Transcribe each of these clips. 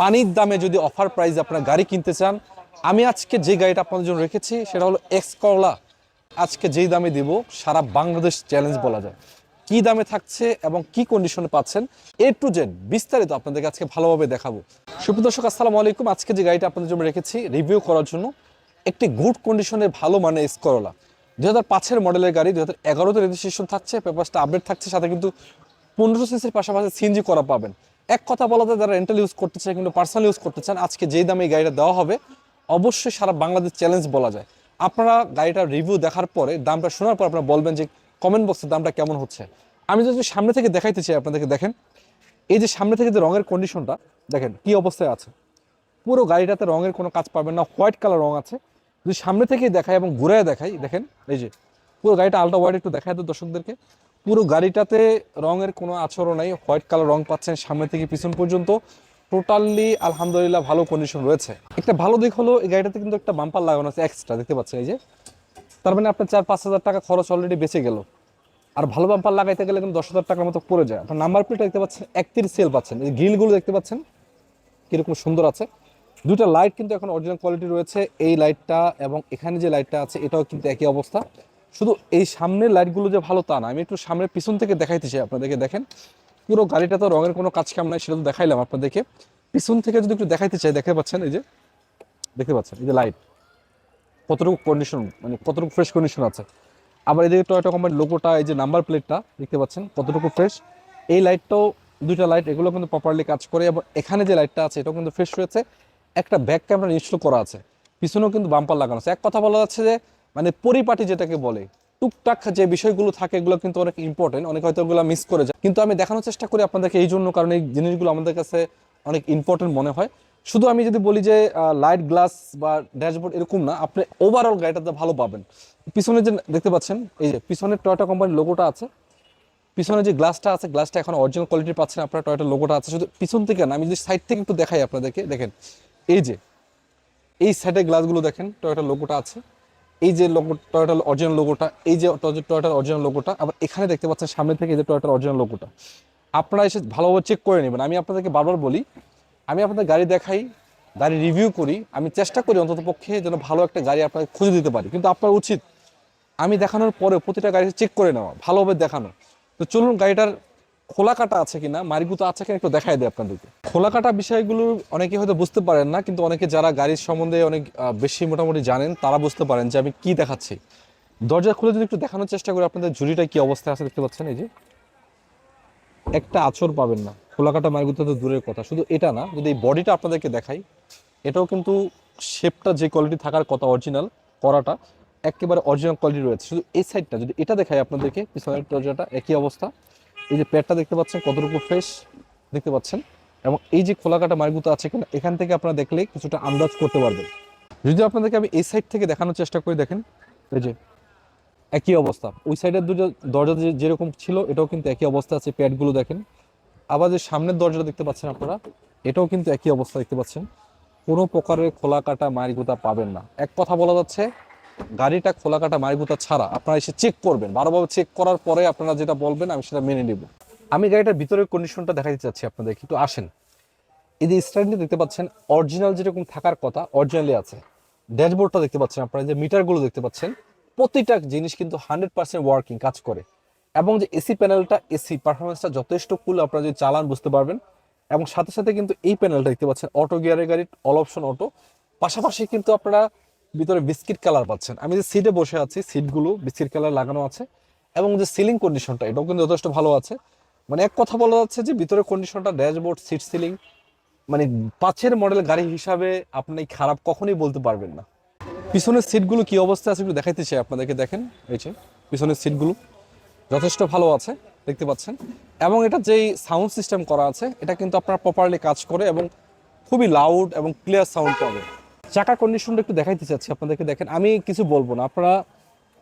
পানির দামে যদি অফার প্রাইসে আপনার গাড়ি কিনতে চান, আমি আজকে যে গাড়িটা আপনাদের জন্য রেখেছি, সেটা হলো এক্স করলা আজকে যেই দামে দিব, সারা বাংলাদেশ চ্যালেঞ্জ বলা যায়। কি দামে থাকছে এবং কি কন্ডিশনে পাচ্ছেন এ টু জেড বিস্তারিত আপনাদেরকে আজকে ভালোভাবে দেখাবো। সুপ্রিয় দর্শক, আসসালামু আলাইকুম। আজকে যে গাড়িটা আপনাদের জন্য রেখেছি রিভিউ করার জন্য একটি গুড কন্ডিশনের ভালো মানে এক্স করলা দুই হাজার পাঁচের মডেলের গাড়ি, দুই হাজার এগারোতে রেজিস্ট্রেশন থাকছে পেপারসটা আপডেট থাকছে, সাথে কিন্তু পনেরো সিসির পাশাপাশি সিএনজি করা পাবেন। এক কথা বলা যায় যারা রেন্টাল ইউজ করতে চায় কিন্তু পার্সোনাল ইউজ করতে চান, আজকে যেই দামে এই গাড়িটা দেওয়া হবে, অবশ্যই সারা বাংলাদেশ চ্যালেঞ্জ বলা যায়। আপনারা গাড়িটার রিভিউ দেখার পরে দামটা শোনার পর আপনারা বলবেন যে কমেন্ট বক্সে দামটা কেমন হচ্ছে। আমি যদি সামনে থেকে দেখাইতে চাই আপনাদেরকে, দেখেন, এই যে সামনে থেকে যে রঙের কন্ডিশনটা দেখেন, কি অবস্থায় আছে। পুরো গাড়িটাতে রঙের কোনো কাজ পাবেন না হোয়াইট কালার রঙ আছে। যদি সামনে থেকেই দেখাই এবং ঘুরে দেখাই, দেখেন, এই যে, পুরো গাড়িটা আলট্রা হোয়াইট একটু দেখায় তো দর্শকদেরকে। পুরো গাড়িটাতে রঙের কোনো আচরণ নাই, হোয়াইট কালার রং পাচ্ছেন সামনে থেকে পিছন পর্যন্ত। টোটালি আলহামদুলিল্লাহ ভালো কন্ডিশন রয়েছে। একটা ভালো দিক হলো, এই গাড়িটাতে কিন্তু একটা বাম্পার লাগানো আছে এক্সট্রা দেখতে পাচ্ছেন এই যে। তার মানে আপনার চার পাঁচ হাজার টাকা খরচ অলরেডি বেঁচে গেল। আর ভালো বাম্পার লাগাইতে গেলে কিন্তু দশ হাজার টাকার মতো পড়ে যায়। আপনার নাম্বার প্লেট দেখতে পাচ্ছেন একত্রিশ সেল পাচ্ছেন। এই গ্রিলগুলো দেখতে পাচ্ছেন, কীরকম সুন্দর আছে। দুটা লাইট কিন্তু এখন অরিজিনাল কোয়ালিটি রয়েছে। এই লাইটটা এবং এখানে যে লাইটটা আছে, এটাও কিন্তু একই অবস্থা। শুধু এই সামনের লাইটগুলো যে ভালো তা না, আমি একটু সামনের পিছন থেকে দেখাইতে চাই আপনাদেরকে, দেখেন। পুরো গাড়িটা তো রঙের কোনো কাজ কাম নাই, সেটা তো দেখাইলাম আপনাদেরকে। পিছন থেকে যদি একটু দেখাইতে চাই, দেখতে পাচ্ছেন এই যে, দেখতে পাচ্ছেন, এই যে লাইট কতটুকু কন্ডিশন মানে কতটুকু ফ্রেশ কন্ডিশন আছে। আবার এদিকে টয়টা কোম্পানির লোগোটা এই যে নাম্বার প্লেটটা দেখতে পাচ্ছেন, কতটুকু ফ্রেশ এই লাইটটাও দুইটা লাইট এগুলো কিন্তু প্রপারলি কাজ করে, এবং এখানে যে লাইটটা আছে, এটাও কিন্তু ফ্রেশ রয়েছে। একটা ব্যাক ক্যামেরা ইনস্টল করা আছে। পিছনেও কিন্তু বাম্পার লাগানো আছে। এক কথা বলা যাচ্ছে যে মানে পরিপাটি যেটাকে বলে, টুকটাক যে বিষয়গুলো থাকে এগুলো কিন্তু অনেক ইম্পর্টেন্ট অনেক হয়তো ওগুলো মিস করে যায়। কিন্তু আমি দেখানোর চেষ্টা করি আপনাদেরকে এই জন্য, কারণ এই জিনিসগুলো আমাদের কাছে অনেক ইম্পর্টেন্ট মনে হয়। শুধু আমি যদি বলি যে লাইট গ্লাস বা ড্যাশবোর্ড এরকম না, আপনি ওভারঅল গাড়িটাতে ভালো পাবেন। পিছনে যে, দেখতে পাচ্ছেন, এই যে পিছনের টয়টা কোম্পানির লোগোটা আছে। পিছনে যে গ্লাসটা আছে গ্লাসটা এখন অরিজিনাল কোয়ালিটির পাচ্ছেন আপনার টয়টা লোগোটা আছে। শুধু পিছন থেকে না, আমি যদি সাইড থেকে একটু দেখাই আপনাদেরকে, দেখেন, এই যে, এই সাইডের গ্লাসগুলো দেখেন টয়োটা লোগোটা আছে। এই যে লোগো টয়োটার অরিজিনাল লোগোটা এই যে টয়োটার অরিজিনাল লোগোটা আবার এখানে দেখতে পাচ্ছেন সামনে থেকে এই যে টয়োটার অরিজিনাল লোগোটা আপনারা এসে ভালোভাবে চেক করে নেবেন। আমি আপনাদেরকে বারবার বলি, আমি আপনাদের গাড়ি দেখাই, গাড়ি রিভিউ করি, আমি চেষ্টা করি অন্তত পক্ষে যেন ভালো একটা গাড়ি আপনাকে খুঁজে দিতে পারি। কিন্তু আপনার উচিত, আমি দেখানোর পরে প্রতিটা গাড়ি চেক করে নেওয়া, ভালোভাবে দেখানো। তো চলুন গাড়িটার খোলা কাটা আছে কিনা মারিগুতো আছে কিনা একটু দেখাই দেয় আপনাদেরকে। খোলা কাটা বিষয়গুলো অনেকে হয়তো বুঝতে পারেন না, কিন্তু অনেকে যারা গাড়ির সম্বন্ধে অনেক বেশি মোটামুটি জানেন, তারা বুঝতে পারেন যে আমি কি দেখাচ্ছি। দরজা খুলে যদি একটু দেখানোর চেষ্টা করি, আপনাদের ঝুড়িটা কি অবস্থায় আছে দেখতে পাচ্ছেন? এই যে একটা আচর পাবেন না। খোলা কাটা মারিগুতো তো দূরের কথা। শুধু এটা না, যদি এই বডিটা আপনাদেরকে দেখাই, এটাও কিন্তু শেপটা যে কোয়ালিটি থাকার কথা অরিজিনাল করাটা, একেবারে অরিজিনাল কোয়ালিটি রয়েছে। শুধু এই সাইডটা যদি এটা দেখাই আপনাদেরকে, পিছনের দরজাটা, একই অবস্থা। এই যে প্যাডটা দেখতে পাচ্ছেন কতটুকু ফ্রেশ দেখতে পাচ্ছেন? এবং এই যে খোলা কাটা মারগুতো আছে কিনা, এখান থেকে আপনারা দেখলে কিছুটা আন্দাজ করতে পারবেন। যদি আপনাদেরকে আমি এই সাইড থেকে দেখানোর চেষ্টা করি, দেখেন, এই যে একই অবস্থা। ওই সাইডের দুটো দরজা যেরকম ছিল, এটাও কিন্তু একই অবস্থা আছে প্যাডগুলো দেখেন। আবার যে সামনের দরজাটা দেখতে পাচ্ছেন আপনারা, এটাও কিন্তু একই অবস্থা দেখতে পাচ্ছেন। কোনো প্রকারের খোলা কাটা মারিগুতা পাবেন না। এক কথা বলা যাচ্ছে গাড়িটা খোলা কাটা মারিগুতা ছাড়া আপনারা এসে চেক করবেন। বারোভাবে চেক করার পরে আপনারা যেটা বলবেন, আমি সেটা মেনে নেব। আমি গাড়িটার ভিতরের কন্ডিশনটা দেখাতে চাচ্ছি আপনাদের একটু আসেন। এই যে দেখতে পাচ্ছেন অরিজিনাল যেরকম থাকার কথা অরিজিনালি আছে। ড্যাশবোর্ডটা দেখতে পাচ্ছেন আপনারা যে মিটারগুলো দেখতে পাচ্ছেন, প্রতিটা জিনিস কিন্তু হান্ড্রেড পার্সেন্ট ওয়ার্কিং কাজ করে। এবং যে এসি প্যানেলটা এসি পারফরমেন্সটা যথেষ্ট কুল আপনারা যদি চালান বুঝতে পারবেন। এবং সাথে সাথে কিন্তু এই প্যানেলটা দেখতে পাচ্ছেন অটো গিয়ারের গাড়ি অল অপশন অটো পাশাপাশি কিন্তু আপনারা ভিতরে বিস্কিট কালার পাচ্ছেন। আমি যে সিটে বসে আছি সিটগুলো বিস্কিট কালার লাগানো আছে এবং যে সিলিং কন্ডিশনটা এটাও কিন্তু যথেষ্ট ভালো আছে। মানে এক কথা বলা যাচ্ছে যে ভিতরে কন্ডিশনটা ড্যাশবোর্ড সিট সিলিং মানে পাঁচের মডেল গাড়ি হিসাবে আপনি খারাপ কখনোই বলতে পারবেন না। পিছনের সিটগুলো কি অবস্থা আছে একটু দেখাইতে চাই আপনাদেরকে, দেখেন এই যে পিছনের সিটগুলো যথেষ্ট ভালো আছে, দেখতে পাচ্ছেন। এবং এটা যেই সাউন্ড সিস্টেম করা আছে, এটা কিন্তু আপনার প্রপারলি কাজ করে এবং খুবই লাউড এবং ক্লিয়ার সাউন্ড পাবে চাকা কন্ডিশনটা একটু দেখাইতে চাচ্ছি, আপনাদেরকে দেখেন, আমি কিছু বলব না। আপনারা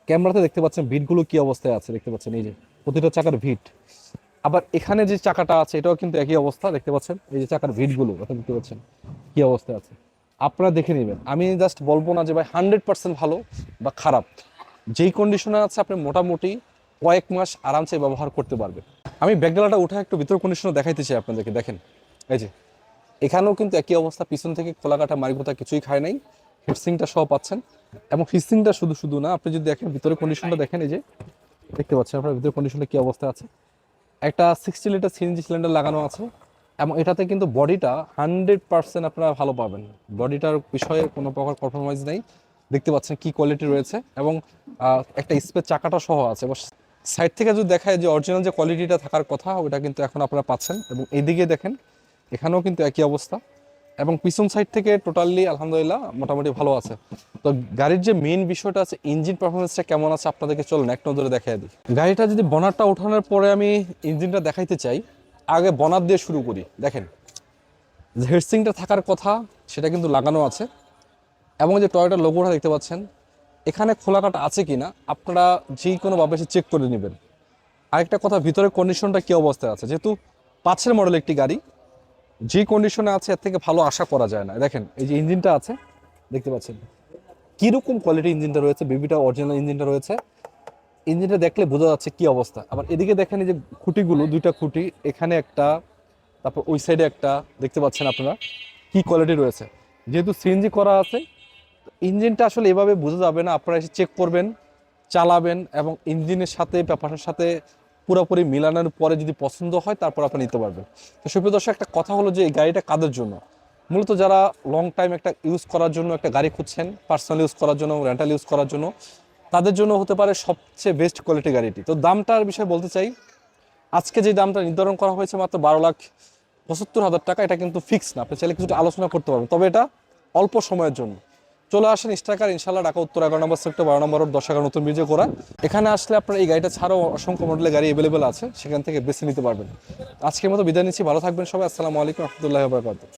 ক্যামেরাতে দেখতে পাচ্ছেন ভিটগুলো কি অবস্থায় আছে, দেখতে পাচ্ছেন, এই যে প্রতিটা চাকার ভিট। আবার এখানে যে চাকাটা আছে, এটাও কিন্তু একই অবস্থা, দেখতে পাচ্ছেন, এই যে চাকার ভিটগুলো দেখতে পাচ্ছেন কি অবস্থায় আছে। আপনারা দেখে নেবেন, আমি জাস্ট বলব না যে ভাই হান্ড্রেড পার্সেন্ট ভালো বা খারাপ। যেই কন্ডিশনে আছে, আপনি মোটামুটি কয়েক মাস আরামসে ব্যবহার করতে পারবেন। আমি ব্যাকডালাটা উঠে একটু ভিতর কন্ডিশনে দেখাইতে চাই আপনাদেরকে, দেখেন, এই যে। এখানেও কিন্তু একই অবস্থা, পিছন থেকে খোলা কাটা মারিকোতা কিছুই খায় নাই। হিটসিংটা সহ পাচ্ছেন। এবং হিটসিংটা শুধু শুধু না, আপনি যদি দেখেন ভিতরে কন্ডিশনটা দেখেন এই যে, দেখতে পাচ্ছেন আপনার ভিতরে কন্ডিশনটা কি অবস্থা আছে। একটা সিক্সটি লিটার সিএনজি সিলিন্ডার লাগানো আছে, এবং এটাতে কিন্তু বডিটা হান্ড্রেড পার্সেন্ট আপনারা ভালো পাবেন। বডিটার বিষয়ে কোনো প্রকার কম্প্রোমাইজ নেই। দেখতে পাচ্ছেন কি কোয়ালিটি রয়েছে, এবং একটা স্পেস চাকাটা সহ আছে। সাইড থেকে যদি দেখায় যে অরিজিনাল যে কোয়ালিটিটা থাকার কথা, ওটা কিন্তু এখন আপনারা পাচ্ছেন। এবং এদিকে দেখেন এখানেও কিন্তু একই অবস্থা। এবং পিছন সাইড থেকে টোটালি আলহামদুলিল্লাহ, মোটামুটি ভালো আছে। তো গাড়ির যে মেইন বিষয়টা আছে ইঞ্জিন পারফরমেন্সটা কেমন আছে আপনাদেরকে চলুন এক নজরে দেখাই দিই। গাড়িটা যদি বনারটা ওঠানোর পরে আমি ইঞ্জিনটা দেখাইতে চাই, আগে বনার দিয়ে শুরু করি। দেখেন, যে হেডসিংটা থাকার কথা, সেটা কিন্তু লাগানো আছে। এবং যে টয়টার লোগোটা দেখতে পাচ্ছেন, এখানে খোলাকাটা আছে কিনা, আপনারা যে কোনোভাবে সে চেক করে নেবেন। আরেকটা কথা ভিতরে কন্ডিশনটা কী অবস্থায় আছে? যেহেতু পাঁচের মডেল একটি গাড়ি যে কন্ডিশনে আছে, এর থেকে ভালো আশা করা যায় না। দেখেন, এই যে ইঞ্জিনটা আছে, দেখতে পাচ্ছেন? কীরকম কোয়ালিটি ইঞ্জিনটা রয়েছে? বেবিটা অরিজিনাল ইঞ্জিনটা রয়েছে। ইঞ্জিনটা দেখলে বোঝা যাচ্ছে কি অবস্থা। আবার এদিকে দেখেন এই যে খুঁটিগুলো, দুইটা খুঁটি, এখানে একটা, তারপর ওই সাইডে একটা, দেখতে পাচ্ছেন আপনারা? কি কোয়ালিটি রয়েছে? যেহেতু সিএনজি করা আছে ইঞ্জিনটা আসলে এভাবে বোঝা যাবে না। আপনারা এসে চেক করবেন, চালাবেন এবং ইঞ্জিনের সাথে ব্যাপারের সাথে পুরোপুরি মিলানোর পরে যদি পছন্দ হয়, তারপর আপনি নিতে পারবেন। তো সুপ্রিয় দর্শক, একটা কথা হলো যে এই গাড়িটা কাদের জন্য? মূলত যারা লং টাইম একটা ইউজ করার জন্য একটা গাড়ি খুঁজছেন পার্সোনাল ইউজ করার জন্য রেন্টাল ইউজ করার জন্য, তাদের জন্য হতে পারে সবচেয়ে বেস্ট কোয়ালিটি গাড়িটি। তো দামটার বিষয়ে বলতে চাই, আজকে যে দামটা নির্ধারণ করা হয়েছে মাত্র বারো লাখ পঁচাত্তর হাজার টাকা, এটা কিন্তু ফিক্স না। আপনি চাইলে কিছুটা আলোচনা করতে পারবেন। তবে এটা অল্প সময়ের জন্য। চলে আসেন স্টাকার ইনশাল্লাহ ঢাকা, উত্তর এগারো নম্বর সেক্টর বারো নম্বর দশ এগারো, নতুন ব্রিজে করা। এখানে আসলে আপনার এই গাড়িটা ছাড়াও অসংখ্য মডেলের গাড়ি অ্যাভেলেবেল আছে, সেখান থেকে বেছে নিতে পারবেন। আজকের মতো বিদায় নিচ্ছি, ভালো থাকবেন সবাই, আসসালামু আলাইকুম, রহমতুল্লাহ